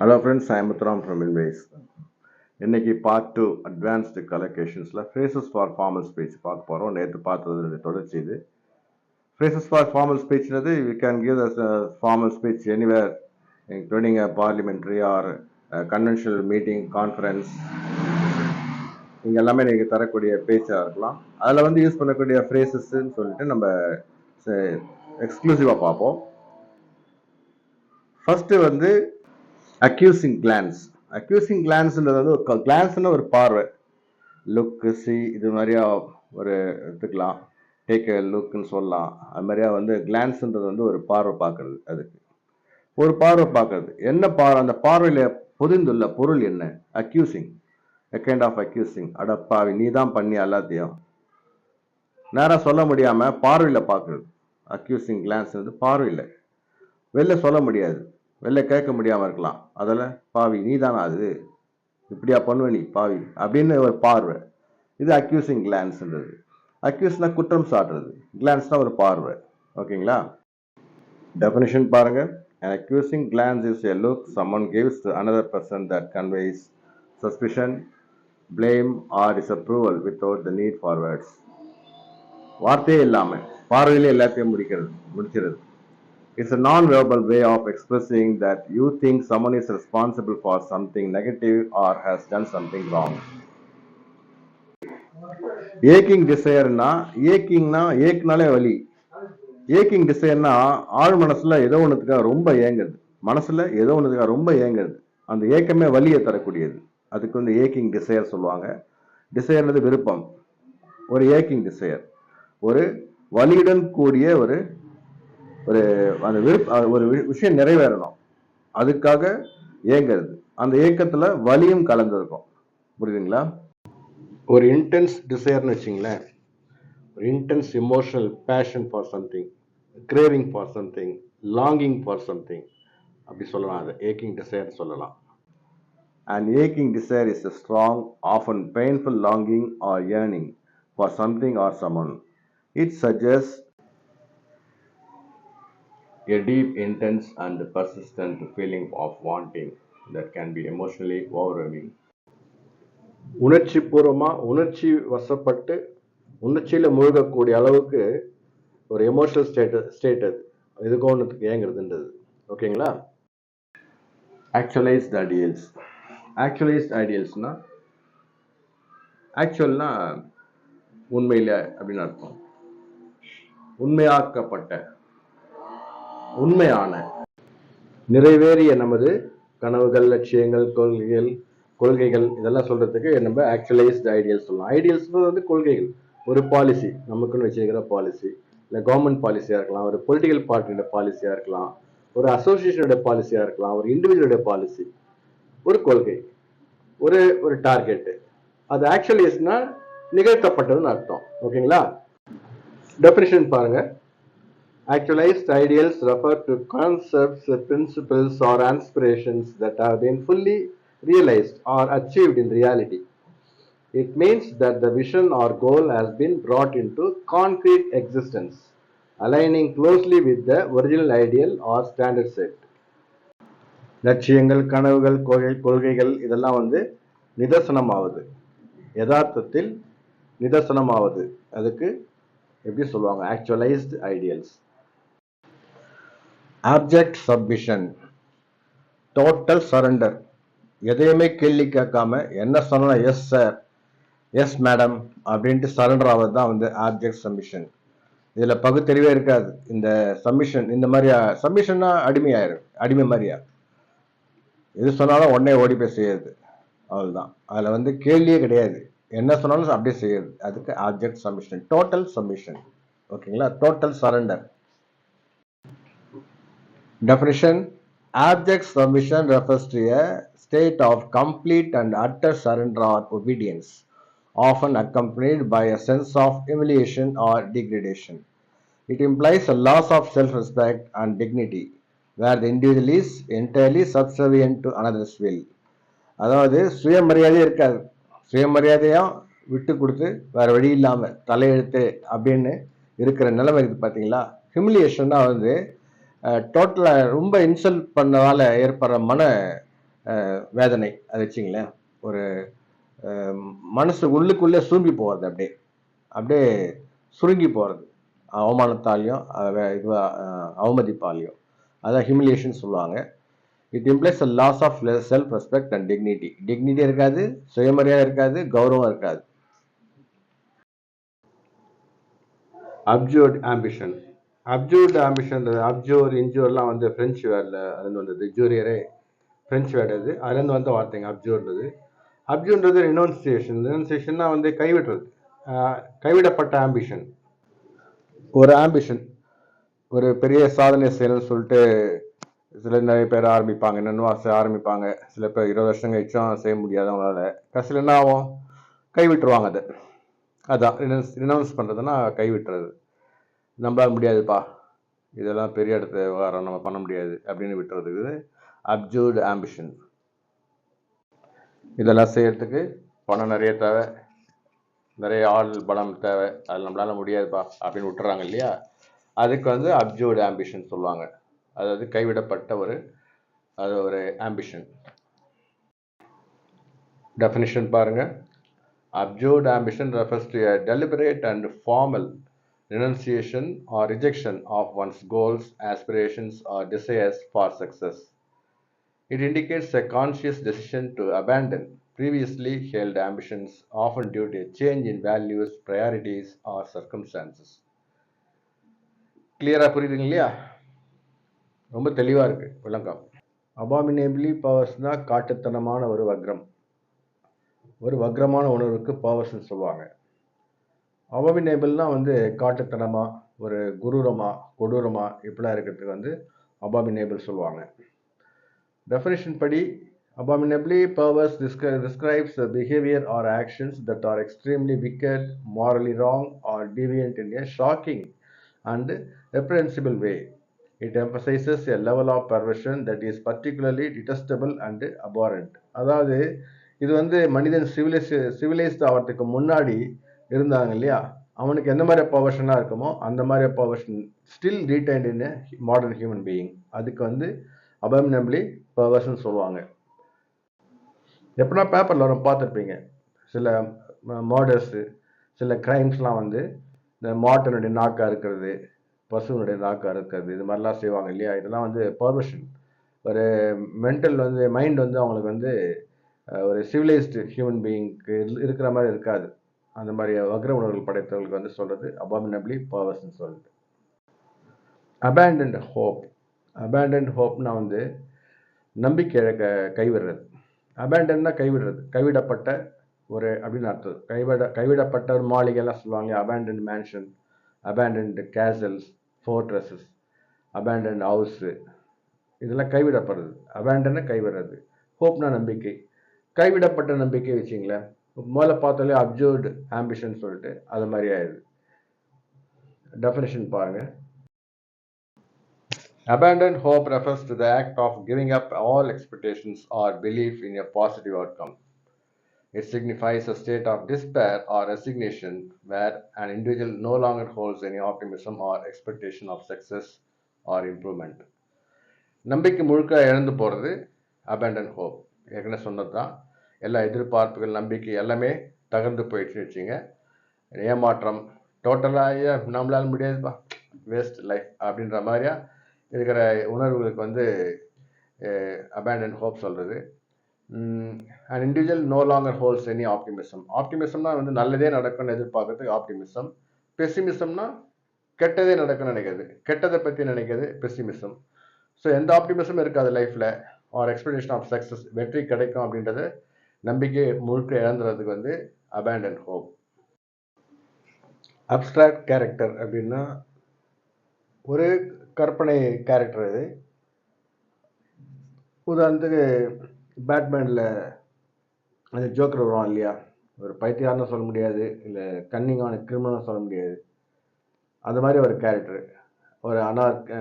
Hello friends I from இன்வேஸ் இன்றைக்கி part two advanced கலெக்ஷன்ஸில் ஃப்ரேசஸ் ஃபார் ஃபார்மல் ஸ்பீச் பார்க்க போகிறோம் நேற்று பார்த்தது தொடர்ச்சி இது. Phrases for formal ஸ்பீச்னது we can give the formal speech anywhere including a parliamentary or conventional meeting conference இங்கே எல்லாமே நீங்கள் தரக்கூடிய பேச்சாக இருக்கலாம். அதில் வந்து யூஸ் பண்ணக்கூடிய ஃப்ரேசஸ்ன்னு சொல்லிட்டு நம்ம எக்ஸ்க்ளூசிவாக பார்ப்போம். ஃபஸ்ட்டு வந்து அக்யூசிங் கிளான்ஸ் அக்யூசிங் கிளான்ஸ்ன்றது வந்து கிளான்ஸ்னு ஒரு பார்வை. லுக்கு சி இது மாதிரியா ஒரு எடுத்துக்கலாம். டேக் லுக்குன்னு சொல்லலாம். அது மாதிரியா வந்து கிளான்ஸ்ன்றது வந்து ஒரு பார்வை பார்க்கறது அதுக்கு. ஒரு பார்வை பார்க்கறது. என்ன பார்வை? அந்த பார்வையில் பொதிந்துள்ள பொருள் என்ன? Accusing a kind of accusing அடப்பாவி நீ தான் பண்ணி எல்லாத்தையும்? நேராக சொல்ல முடியாமல் பார்வையில் பார்க்குறது. அக்யூசிங் கிளான்ஸ் வந்து பார்வையில். வெளில சொல்ல முடியாது. வெளில கேட்க முடியாமல் இருக்கலாம். அதில் பாவி நீ தானா அது? இப்படியா பண்ணுவ நீ பாவி? அப்படின்னு ஒரு பார்வை. இது அக்யூசிங் கிளான்ஸ்ன்றது அக்யூஸ்னா குற்றம் சாட்டுறது. கிளான்ஸ்னா ஒரு பார்வை. ஓகேங்களா டெஃபினிஷன் பாருங்க. An accusing glance is a look someone gives to another person that conveys suspicion blame or disapproval without the need for words. வார்த்தையே இல்லாமல் பார்வையிலே எல்லாத்தையும் முடிக்கிறது முடிச்சிருது it's a non-verbal way of expressing that you think someone is responsible for something negative or has done something wrong. ஏக்கிங் டிசையர்னா ஏக்கிங்னா ஏக்குனாலே வலி ஏக்கிங் டிசையர்னா ஆழ் மனசுல ஏதோ ஒன்றுத்துக்காக ரொம்ப ஏங்குறது மனசுல ஏதோ ஒன்றுத்துக்காக ரொம்ப ஏங்குறது அந்த ஏக்கமே வலியை தரக்கூடியது அதுக்கு வந்து ஏக்கிங் டிசையர் சொல்லுவாங்க டிசையர்ன்றது விருப்பம் ஒரு ஏக்கிங் டிசையர் ஒரு வலியுடன் கூடிய ஒரு ஒரு அந்த விருப்ப ஒரு விஷயம் நிறைவேறணும். அதுக்காக ஏங்குறது அந்த ஏக்கத்துல வலியும் கலந்துருக்கும். புரியுதுங்களா? ஒரு இன்டென்ஸ் டிசையர்னு வச்சிங்களேன். ஒரு intense emotional passion for something craving for something longing for something அப்படி சொல்லலாம். அதை ஏக்கிங் டிசையர் சொல்லலாம். And ஏக்கிங் desire is a strong often painful longing or yearning for something or someone. It suggests a deep intense and persistent feeling of wanting that can be emotionally overwhelming. உணர்ச்சி பூர்வமா உணர்ச்சி வசப்பட்டு உணர்ச்சியில மூழ்கக்கூடிய அளவுக்கு ஒரு எமோஷனல் ஸ்டேட் ஸ்டேட் அது. எதுக்கோ ஒன்றுக்கு ஏங்குறதுன்றது ஓகேங்களா? ஆக்சுவலைஸ்ட் ஐடியல்ஸ் ஆக்சுவலைஸ்ட் ஐடியல்ஸ்னா ஆக்சுவல்னா உண்மையில அப்படின்னு அர்த்தம். உண்மையாக்கப்பட்ட உண்மையான நிறைவேறிய நமது கனவுகள் லட்சியங்கள் கொள்கைகள் கொள்கைகள் இதெல்லாம் சொல்றதுக்கு நம்ம ஆக்சுவலைஸ்ட் ஐடியல்ஸ் சொல்லலாம். ஐடியல்ஸ் வந்து கொள்கைகள். ஒரு பாலிசி நமக்குன்னு வச்சிருக்கிற பாலிசி இல்லை கவர்மெண்ட் பாலிசியாக இருக்கலாம் ஒரு பொலிட்டிக்கல் பார்ட்டியோட பாலிசியாக இருக்கலாம் ஒரு அசோசியேஷனோட பாலிசியாக இருக்கலாம் ஒரு இண்டிவிஜுவலோட பாலிசி ஒரு கொள்கை. ஒரு ஒரு டார்கெட்டு அது ஆக்சுவலைஸ்னால் நிகழ்த்தப்பட்டதுன்னு அர்த்தம். ஓகேங்களா டெஃபினிஷன் பாருங்கள் Actualized ideals refer to concepts, principles, or aspirations that have been fully realized or achieved in reality. It means that the vision or goal has been brought into concrete existence, aligning closely with the original ideal or standard set. லட்சியங்கள் கனவுகள் கொள்கை கொள்கைகள் இதெல்லாம் வந்து நிதர்சனமாவது யதார்த்தத்தில் நிதர்சனமாவது அதுக்கு எப்படி சொல்லுவாங்க actualised ideals abject submission total surrender எதையுமே கேள்வி கேட்காம என்ன சொன்னா எஸ் சார் எஸ் மேடம் அப்படின்ட்டு சரண்டர் ஆவது தான் வந்து ஆப்ஜெக்ட் சப்மிஷன் இதில் பகுத்தறிவே இருக்காது. இந்த சப்மிஷன் இந்த மாதிரியா சப்மிஷன்னா அடிமையாயிரும் அடிமை மாதிரியா. எது சொன்னாலும் உடனே ஓடி போய் செய்யறது. அவ்வளோதான் அதில் வந்து கேள்வியே கிடையாது. என்ன சொன்னாலும் அப்படியே செய்யறது. அதுக்கு ஆப்ஜெக்ட் சப்மிஷன் டோட்டல் சப்மிஷன் ஓகேங்களா? Total surrender Definition Abject submission refers to a state of complete and utter surrender or obedience, often accompanied by a sense of humiliation or degradation. It implies a loss of self respect and dignity, where the individual is entirely subservient to another's will. அதாவது சுயமரியாதை இருக்காது சுயமரியாதையும் விட்டு கொடுத்து வேற வழி இல்லாம தலையெழுத்து அப்படின்னு இருக்கிற நிலைமை இருக்குது பாத்தீங்களா ஹியூமிலியேஷன்னா வந்து டோட்டலாக ரொம்ப இன்சல்ட் பண்ணதால் ஏற்படுற மன வேதனை அது வச்சுங்களேன் ஒரு மனசு உள்ளுக்குள்ளே சுருங்கி போகிறது அப்படியே. அப்படியே சுருங்கி போகிறது அவமானத்தாலையும் இதுவாக அவமதிப்பாலையும். அதான் ஹியூமிலியேஷன் சொல்லுவாங்க. It implies a loss of self respect and dignity dignity இருக்காது சுயமரியாதை இருக்காது கௌரவம் இருக்காது. அப்ஜூர்ட் ஆம்பிஷன் அப்ஜூர்டு ஆம்பிஷன் அப்ஜூர் இன்ஜூர்லாம் வந்து ஃப்ரெஞ்சு வேர்டில் அதுலேருந்து வந்தது. ஜூரியரே ஃப்ரெஞ்சு வேர்டு அது. அதுலேருந்து வந்த வார்த்தைங்க அப்ஜூர்ன்றது. அப்ஜூன்றது ரினோன்சியேஷன் ரினோன்சியேஷன்னா வந்து கைவிடுறது. கைவிடப்பட்ட ஆம்பிஷன் ஒரு ஆம்பிஷன் ஒரு பெரிய சாதனை செய்யணும்னு சொல்லிட்டு சில நிறைய பேர் ஆரம்பிப்பாங்க. என்னென்னவோ ஆரம்பிப்பாங்க. சில பேர் இருபது வருஷம் கழிச்சும் செய்ய முடியாது அவங்களால. கடைசியில் என்ன ஆகும்? கைவிட்டுருவாங்க அதை. அதான் ரினவுன்ஸ் ரினவுன்ஸ் பண்ணுறதுன்னா கைவிட்டுறது. நம்மளால் முடியாதுப்பா. இதெல்லாம் பெரிய இடத்த விவகாரம் நம்ம பண்ண முடியாது அப்படின்னு விட்டுறதுக்கு அப்ஜூர்டு ஆம்பிஷன் இதெல்லாம் செய்கிறதுக்கு பணம் நிறைய தேவை. நிறைய ஆள் பலம் தேவை. அது நம்மளால் முடியாதுப்பா அப்படின்னு விட்டுறாங்க இல்லையா? அதுக்கு வந்து அப்ஜூர்டு ஆம்பிஷன் சொல்லுவாங்க. அதாவது கைவிடப்பட்ட ஒரு அது ஒரு ஆம்பிஷன் டெஃபினிஷன் பாருங்க. Abjured ambition refers to deliberate and formal renunciation or rejection of one's goals, aspirations, or desires for success. It indicates a conscious decision to abandon previously held ambitions, often due to a change in values, priorities, or circumstances. கிளியராக புரியுதுங்க இல்லையா ரொம்ப தெளிவாக இருக்கு விளக்கம் அபாமினேபிளி பவர்ஸ்னால் காட்டுத்தனமான ஒரு வக்ரம் ஒரு வக்ரமான உணர்வுக்கு பவர்ஸ்ன்னு சொல்லுவாங்க அபாமினேபிள்னால் வந்து காட்டுத்தனமாக ஒரு குரூரமாக கொடூரமாக இப்படிலாம் இருக்கிறதுக்கு வந்து அபாமினேபிள் சொல்லுவாங்க டெஃபினேஷன் படி abominably perverse டிஸ்க describes behaviour or actions that are extremely wicked morally wrong or deviant in a shocking and reprehensible way it emphasises a level of perversion that is particularly detestable and abhorrent அதாவது இது வந்து மனிதன் civilise civilised ஆகிறதுக்கு முன்னாடி இருந்தாங்க இல்லையா? அவனுக்கு எந்த மாதிரி பவர்ஷனாக இருக்குமோ அந்த மாதிரி perversion still retained in modern human being அதுக்கு வந்து அபமினபிளி பவர்ஷன் சொல்லுவாங்க. எப்படின்னா பேப்பரில் வரும் பார்த்துருப்பீங்க. சில மர்டர்ஸு சில கிரைம்ஸ்லாம் வந்து இந்த மாட்டினுடைய நாக்காக இருக்கிறது பசுவினுடைய நாக்காக இருக்கிறது இது மாதிரிலாம் செய்வாங்க இல்லையா? இதெல்லாம் வந்து பர்மிஷன் ஒரு மென்டல் வந்து மைண்ட் வந்து அவங்களுக்கு வந்து ஒரு சிவிலைஸ்டு ஹியூமன் பீயிங்க்கு இருக்கிற மாதிரி இருக்காது. அந்த மாதிரி வக்ர உணர்வுகள் படைத்தவர்களுக்கு வந்து சொல்கிறது அபாமினபிளி பவர்ஸ்ன்னு சொல்லிட்டு. அபேண்டன்ட் ஹோப் அபேண்டன்ட் ஹோப்னா வந்து நம்பிக்கை க கைவிடுறது. அபேண்டன்னா கைவிடுறது. கைவிடப்பட்ட ஒரு அப்படின்னு அர்த்தம். கைவிட கைவிடப்பட்ட ஒரு மாளிகைலாம் சொல்லுவாங்க abandoned mansion abandoned castles fortresses abandoned house இதெல்லாம் கைவிடப்படுறது அபேண்டனை கைவிடுறது. ஹோப்னா நம்பிக்கை. கைவிடப்பட்ட நம்பிக்கை வச்சிங்களேன் முதல்ல பார்த்தாலே அப்சர்வ்டு ஆம்பிஷன் சொல்லிட்டு அது மாதிரி ஆயிடுது டெஃபினேஷன் பாருங்க Abandoned hope refers to the act of giving up all expectations or belief in a positive outcome. It signifies a state of despair or resignation where an individual no longer holds any optimism or expectation of success or improvement. நம்பிக்கை முழுக்க இழந்து போகிறது abandoned hope ஏற்கனவே சொன்னது தான் எல்லா எதிர்பார்ப்புகள் நம்பிக்கை எல்லாமே தகர்ந்து போயிடுச்சுன்னு வச்சுங்க. ஏமாற்றம் டோட்டலாக நம்மளால முடியாதுப்பா வேஸ்ட் லைஃப் அப்படின்ற மாதிரியா இருக்கிற உணர்வுகளுக்கு வந்து அபேண்டன் ஹோப் சொல்கிறது and individual no longer holds any optimism ஆப்டிமிசம்னா வந்து நல்லதே நடக்கும்னு எதிர்பார்க்கறதுக்கு ஆப்டிமிசம் பெசிமிசம்னா கெட்டதே நடக்கும்னு நினைக்கிறது கெட்டதை பற்றி நினைக்கிறது பெசிமிசம் ஸோ எந்த ஆப்டிமிசமும் இருக்காது லைஃப்பில் ஆர் எக்ஸ்பெக்டேஷன் ஆஃப் சக்ஸஸ் வெற்றி கிடைக்கும் அப்படின்றத நம்பிக்கை முழுக்க இழந்துறதுக்கு வந்து அபேண்டன் ஹோப் அப்ட்ராக்ட் கேரக்டர் அப்படின்னா ஒரு கற்பனை கேரக்டர் இது உதாரணத்துக்கு பேட்மேனில் அந்த ஜோக்கர் வரும் இல்லையா? ஒரு பைத்தியார்னு சொல்ல முடியாது. இல்லை கன்னிங்கான கிரிமினல்னு சொல்ல முடியாது. அந்த மாதிரி ஒரு கேரக்டர் ஒரு அனார்க்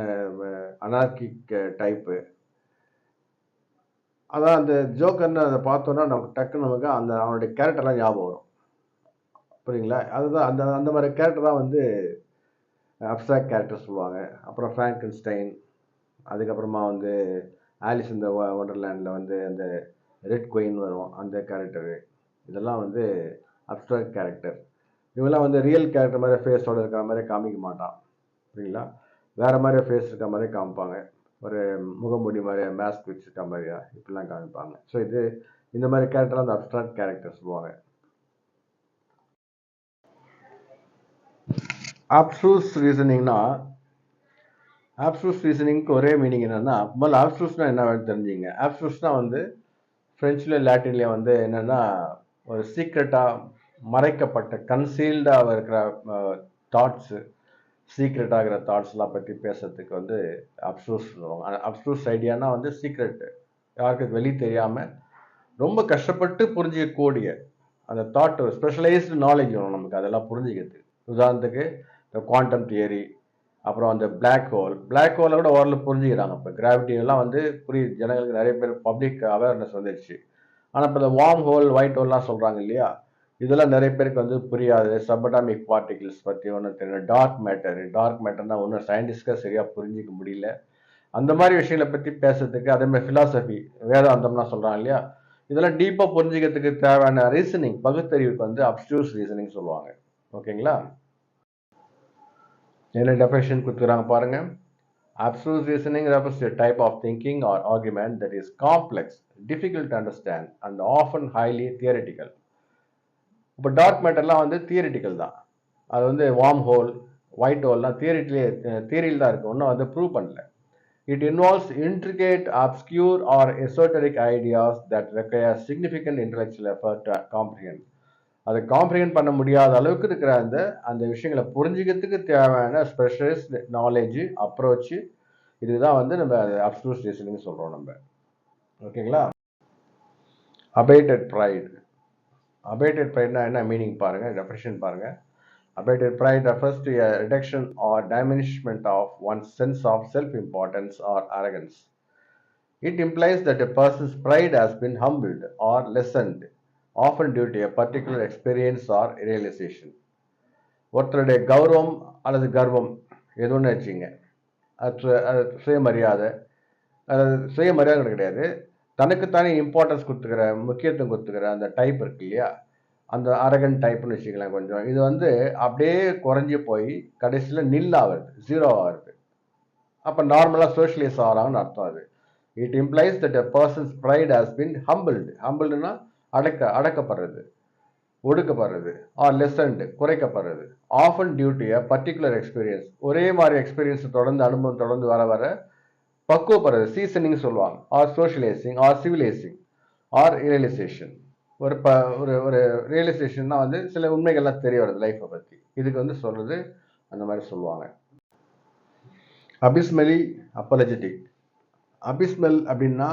அனார்கிக் டைப்பு அதான் அந்த ஜோக்கர்னு அதை பார்த்தோன்னா நமக்கு டக்குன்னு நமக்கு அந்த அவனுடைய கேரக்டர்லாம் ஞாபகம் வரும். புரியுங்களா? அதுதான் அந்த அந்த மாதிரி கேரக்டர் தான் வந்து அப்சாக் கேரக்டர் சொல்லுவாங்க. அப்புறம் ஃப்ராங்கன்ஸ்டைன் அதுக்கப்புறமா வந்து ஆலிஸ் இந்த ஒண்டர்லேண்டில் வந்து அந்த ரெட் கொயின் வரும் அந்த கேரக்டரு இதெல்லாம் வந்து அப்சாக் கேரக்டர் இவங்கெல்லாம் வந்து ரியல் கேரக்டர் மாதிரி ஃபேஸோட இருக்கிற மாதிரி காமிக்க மாட்டான். சரிங்களா வேறு மாதிரி ஃபேஸ் இருக்கிற மாதிரி காமிப்பாங்க. ஒரு முகமூடி மாதிரி மேஸ்க் வச்சுருக்க மாதிரியா இப்படிலாம் காமிப்பாங்க. ஸோ இது இந்த மாதிரி கேரக்டர்லாம் அந்த அப்ட்ராக்ட் கேரக்டர் சொல்லுவாங்க அப்சூஸ் ரீசனிங்னா ஆப்ஸ்ட்ரூஸ் ரீசனிங்க்கு ஒரே மீனிங் என்னன்னா முதல்ல ஆப்ஸ்ட்ரூஸ்னா என்ன தெரிஞ்சுங்க. ஆப்ஸ்ட்ரூஸ்னா வந்து ஃப்ரெஞ்சில் லாட்டின்லேயே வந்து என்னென்னா ஒரு சீக்ரெட்டாக மறைக்கப்பட்ட கன்சீல்டாக இருக்கிற uh, தாட்ஸு சீக்ரெட் ஆகிற தாட்ஸ்லாம் பற்றி பேசுறதுக்கு வந்து அப்சூஸ் சொல்லுவாங்க. அப்ஸ்ட்ரூஸ் ஐடியானா வந்து சீக்ரெட்டு யாருக்கு வெளி தெரியாமல் ரொம்ப கஷ்டப்பட்டு புரிஞ்சிக்கக்கூடிய அந்த தாட் ஸ்பெஷலைஸ்டு நாலேஜ் வேணும் நமக்கு. அதெல்லாம் புரிஞ்சுக்கிறது உதாரணத்துக்கு இந்த குவாண்டம் தியரி அப்புறம் அந்த பிளாக் ஹோல் பிளாக் ஹோலை கூட ஓரளவு புரிஞ்சுக்கிறாங்க இப்போ. கிராவிட்டியெல்லாம் வந்து புரியுது. ஜனங்களுக்கு நிறைய பேர் பப்ளிக் அவேர்னஸ் வந்துடுச்சு ஆனால் இப்போ இந்த வார்ம் ஹோல் ஒயிட் ஹோல்லாம் சொல்கிறாங்க இல்லையா? இதெல்லாம் நிறைய பேருக்கு வந்து புரியாது. சபடாமிக் பார்ட்டிகிள்ஸ் பற்றி ஒன்றும் தெரியும் டார்க் மேட்டர் டார்க் மேட்டர்னா ஒன்றும் சயின்டிஸ்டாக சரியாக புரிஞ்சிக்க முடியல. அந்த மாதிரி விஷயங்களை பற்றி பேசுறதுக்கு அதே மாதிரி ஃபிலாசபி வேதாந்தம்லாம் சொல்கிறாங்க இல்லையா? இதெல்லாம் டீப்பாக புரிஞ்சுக்கிறதுக்கு தேவையான ரீசனிங் பகுத்தறிவுக்கு வந்து அப்ஸ்டியூஸ் ரீசனிங் சொல்லுவாங்க. ஓகேங்களா? என்ன டெஃபினேஷன் கொடுத்துக்கிறாங்க பாருங்க. Abstruse reasoning refers to a type of thinking or argument that is complex, difficult to understand, and often highly theoretical. இப்போ டார்க் மேட்டர்லாம் வந்து தியரிட்டிக்கல் தான். அது வந்து வார்ம் ஹோல் ஒயிட் ஹோல்லாம் தியரிட்டிலே தியரியில் தான் இருக்குது ஒன்றும் வந்து ப்ரூவ் பண்ணல. It involves intricate obscure or esoteric ideas that require significant intellectual effort comprehend அதை காம்ப்ரிஹெண்ட் பண்ண முடியாத அளவுக்கு இருக்கிற அந்த அந்த விஷயங்களை புரிஞ்சுக்கிறதுக்கு தேவையான ஸ்பெஷலிஸ்ட் நாலேஜ் அப்ரோச்சு இதுதான் வந்து நம்ம அப்ஸ்ட்ரூஸ் ரீசனிங் சொல்கிறோம் நம்ம. ஓகேங்களா? அபேட்டட் ப்ரைட் அபேட்டட் ப்ரைட்னா என்ன மீனிங் பாருங்கள் டெஃபினேஷன் பாருங்கள் abated pride refers to reduction or diminishment of one sense of self importance or arrogance it implies that a person's pride has been humbled or lessened often due to a particular experience or realisation ஒருத்தருடைய கௌரவம் அல்லது கர்வம் எது ஒன்று வச்சுங்க அது சுயமரியாதை அது சுயமரியாதை கிடையாது தனக்குத்தானே இம்பார்ட்டன்ஸ் கொடுத்துக்கிற முக்கியத்துவம் கொடுத்துக்கிற அந்த டைப் இருக்கு இல்லையா? அந்த அரகன் டைப்னு வச்சுக்கலாம் கொஞ்சம். இது வந்து அப்படியே குறைஞ்சி போய் கடைசியில் நில் ஆகுது ஜீரோ ஆகுது அப்போ நார்மலாக சோஷியலைஸ் ஆகிறாங்கன்னு அர்த்தம் அது. It implies that a person's pride has been humbled ஹம்பிள்டுனா அடக்க அடக்கப்படுறது ஒடுக்கப்படுறது or lessened குறைக்கப்படுறது. Often due to a particular experience ஒரே மாதிரி எக்ஸ்பீரியன்ஸ் தொடர்ந்து அனுபவம் தொடர்ந்து வர வர பக்குவப்படுறது. சீசனிங் சொல்லுவாங்க. Or socialising or civilising or realisation ஒரு ப ஒரு ஒரு ரியலைசேஷன்னா வந்து சில உண்மைகள்லாம் தெரிய வருது லைஃப்பை பற்றி இதுக்கு வந்து சொல்கிறது அந்த மாதிரி சொல்லுவாங்க. அபிஸ்மெலி அப்பலஜெட்டிக் அபிஸ்மெல் அப்படின்னா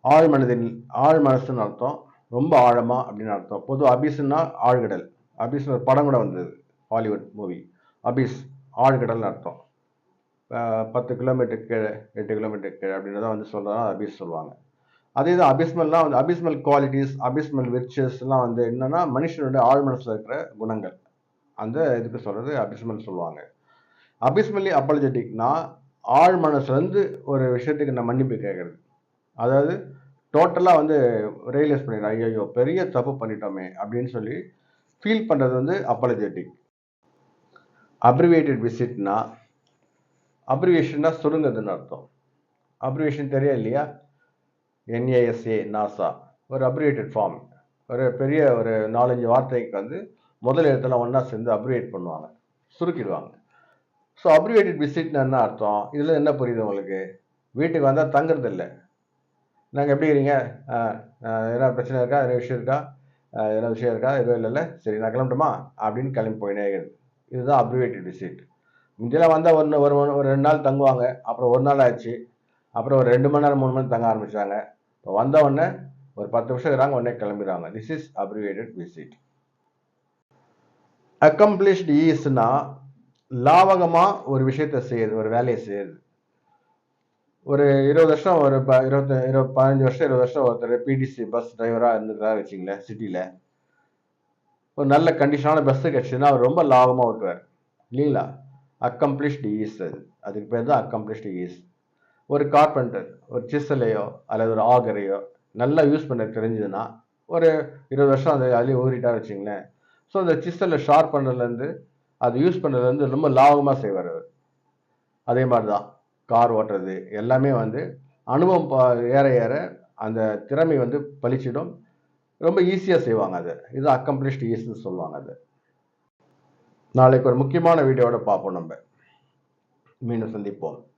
ஆழ் மனதின் ஆழ் மனசுன்னு அர்த்தம். ரொம்ப ஆழமாக அப்படின்னு அர்த்தம். பொது அபிஸ்னா ஆழ்கடல். அபிஸ்னு ஒரு படம் கூட வந்தது. ஹாலிவுட் மூவி அபிஸ் ஆழ்கடல்னு அர்த்தம். பத்து கிலோமீட்டர் கீழே எட்டு கிலோமீட்டர் கீழே அப்படின்றத வந்து சொல்கிறதா அபிஸ் சொல்லுவாங்க. அதே தான் அபிஸ்மல்லாம் வந்து அபிஸ்மல் குவாலிட்டிஸ் அபிஸ்மல் விர்ச்சஸ்லாம் வந்து என்னென்னா மனுஷனுடைய ஆழ்மனசில் இருக்கிற குணங்கள். அந்த இதுக்கு சொல்கிறது அபிஸ்மல் சொல்லுவாங்க. அபிஸ்மல்லி அப்பாலஜெட்டிக்னா ஆழ் மனசுலேருந்து ஒரு விஷயத்துக்கு நான் மன்னிப்பு கேட்குறது. அதாவது டோட்டலாக வந்து ரியலைஸ் பண்ணிடுறேன் ஐயோ பெரிய தப்பு பண்ணிட்டோமே அப்படின்னு சொல்லி ஃபீல் பண்ணுறது வந்து அப்பாலஜெட்டிக் அப்ரிவேட்டட் விசிட்னா அப்ரிவேஷன்னா சுருங்குதுன்னு அர்த்தம். அப்ரிவேஷன் தெரியும் இல்லையா? N A S A NASA ஒரு அப்ரிவேட்டட் ஃபார்ம் ஒரு பெரிய ஒரு நாலஞ்சு வார்த்தைக்கு வந்து முதல் இடத்துல ஒன்றா சேர்ந்து அப்ரிவேட் பண்ணுவாங்க. சுருக்கிடுவாங்க. ஸோ அப்ரிவேட்டட் விசிட்னு என்ன அர்த்தம்? இதில் என்ன புரியுது உங்களுக்கு? வீட்டுக்கு வந்தால் தங்குறது இல்லை நாங்கள் எப்படி இருக்கீங்க? ஆ, எதனா பிரச்சனை இருக்கா? எதனா விஷயம் இருக்கா? ஆ, எதனா விஷயம் இருக்கா? எதுவும் இல்லைல்ல? சரி நான் கிளம்பட்டுமா? அப்படின்னு கிளம்பி போயினே இதுதான் அப்ரிவேட்டட் விசிட் முந்தியெல்லாம் வந்தால் ஒன்று ஒரு ஒரு ரெண்டு நாள் தங்குவாங்க. அப்புறம் ஒரு நாள் ஆச்சு அப்புறம் ஒரு ரெண்டு மணி நேரம் மூணு மணி தங்க ஆரம்பிச்சாங்க இப்போ வந்த உடனே ஒரு பத்து நிமிஷம் இருக்கிறாங்க உடனே கிளம்பிடுவாங்க this is abbreviated visit accomplished ஈஸ்னா லாவகமாக ஒரு விஷயத்தை செய்யுது ஒரு வேலையை செய்யுது. ஒரு இருபது வருஷம் ஒரு ப இருபத்தி இருபது பதினஞ்சு வருஷம் இருபது வருஷம் ஒருத்தர் பிடிசி பஸ் டிரைவராக இருந்துக்கிறாரு வச்சிங்களேன் சிட்டியில் ஒரு நல்ல கண்டிஷனான பஸ்ஸு கிடச்சிதுன்னா அவர் ரொம்ப லாபமாக ஓட்டுவார். இல்லைங்களா? அக்கம்ப்ளிஷ்டு ஈஸ் அது அதுக்கு பேர் தான் அக்கம்ப்ளிஷ்டு ஈஸ் ஒரு கார்பெண்டர் ஒரு சிசலையோ அல்லது ஒரு ஆகரையோ நல்லா யூஸ் பண்ண தெரிஞ்சதுன்னா ஒரு இருபது வருஷம் அந்த அதுலேயும் ஊறிட்டா வச்சுங்களேன். ஸோ அந்த சிசலை ஷார்ப் பண்ணதுலேருந்து அது யூஸ் பண்ணதுலேருந்து ரொம்ப லாபமாக செய்வார் அவர். அதே மாதிரி தான் கார் ஓட்டுறது எல்லாமே வந்து அனுபவம் ஏற ஏற அந்த திறமை வந்து பளிச்சிடும். ரொம்ப ஈஸியாக செய்வாங்க அது. இது அக்கம்ப்ளிஷ்ட் ஈஸ்ன்னு சொல்லுவாங்க அது. நாளைக்கு ஒரு முக்கியமான வீடியோவோட பார்ப்போம் நம்ம. மீண்டும் சந்திப்போம்.